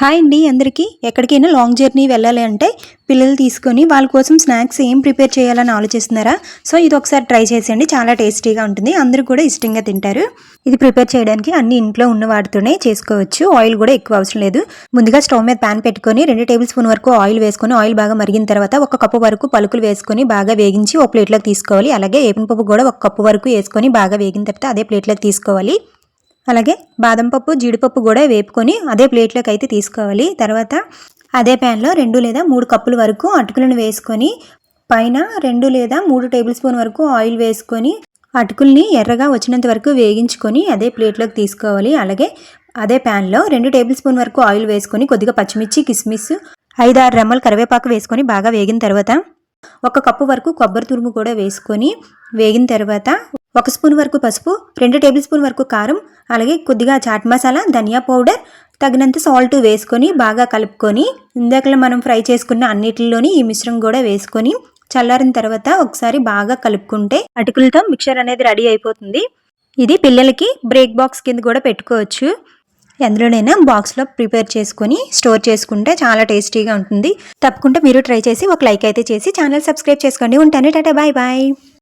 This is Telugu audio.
హాయ్ అండి అందరికీ. ఎక్కడికైనా లాంగ్ జర్నీ వెళ్ళాలి అంటే పిల్లలు తీసుకొని వాళ్ళ కోసం స్నాక్స్ ఏం ప్రిపేర్ చేయాలని ఆలోచిస్తున్నారా? సో ఇది ఒకసారి ట్రై చేసేయండి. చాలా టేస్టీగా ఉంటుంది. అందరూ కూడా ఇష్టంగా తింటారు. ఇది ప్రిపేర్ చేయడానికి అన్ని ఇంట్లో ఉన్న వాటితోనే చేసుకోవచ్చు. ఆయిల్ కూడా ఎక్కువ అవసరం లేదు. ముందుగా స్టవ్ మీద ప్యాన్ పెట్టుకొని రెండు టేబుల్ స్పూన్ వరకు ఆయిల్ వేసుకొని ఆయిల్ బాగా మరిగిన తర్వాత ఒక కప్పు వరకు పలుకులు వేసుకొని బాగా వేగించి ఒక ప్లేట్లోకి తీసుకోవాలి. అలాగే ఏపిన పప్పు కూడా ఒక కప్పు వరకు వేసుకొని బాగా వేగిన తర్వాత అదే ప్లేట్లోకి తీసుకోవాలి. అలాగే బాదం పప్పు జీడిపప్పు కూడా వేపుకొని అదే ప్లేట్లోకి అయితే తీసుకోవాలి. తర్వాత అదే ప్యాన్లో రెండు లేదా మూడు కప్పుల వరకు అటుకులను వేసుకొని పైన రెండు లేదా మూడు టేబుల్ స్పూన్ వరకు ఆయిల్ వేసుకొని అటుకుల్ని ఎర్రగా వచ్చినంత వరకు వేగించుకొని అదే ప్లేట్లోకి తీసుకోవాలి. అలాగే అదే ప్యాన్లో రెండు టేబుల్ స్పూన్ వరకు ఆయిల్ వేసుకొని కొద్దిగా పచ్చిమిర్చి కిస్మిస్ ఐదు ఆరు రెమ్మలు కరివేపాకు వేసుకొని బాగా వేగిన తర్వాత ఒక కప్పు వరకు కొబ్బరి తురుము కూడా వేసుకొని వేగిన తర్వాత ఒక స్పూన్ వరకు పసుపు రెండు టేబుల్ స్పూన్ వరకు కారం అలాగే కొద్దిగా చాట్ మసాలా ధనియా పౌడర్ తగినంత సాల్ట్ వేసుకొని బాగా కలుపుకొని ఇందాకలో మనం ఫ్రై చేసుకున్న అన్నిటిలోని ఈ మిశ్రం కూడా వేసుకొని చల్లారిన తర్వాత ఒకసారి బాగా కలుపుకుంటే అటుకులతో మిక్చర్ అనేది రెడీ అయిపోతుంది. ఇది పిల్లలకి బ్రేక్ బాక్స్ కింద కూడా పెట్టుకోవచ్చు. ఎందులోనైనా బాక్స్లో ప్రిపేర్ చేసుకొని స్టోర్ చేసుకుంటే చాలా టేస్టీగా ఉంటుంది. తప్పకుండా మీరు ట్రై చేసి ఒక లైక్ అయితే చేసి ఛానల్ సబ్స్క్రైబ్ చేసుకోండి. ఉంటాను. టాటా. Bye bye.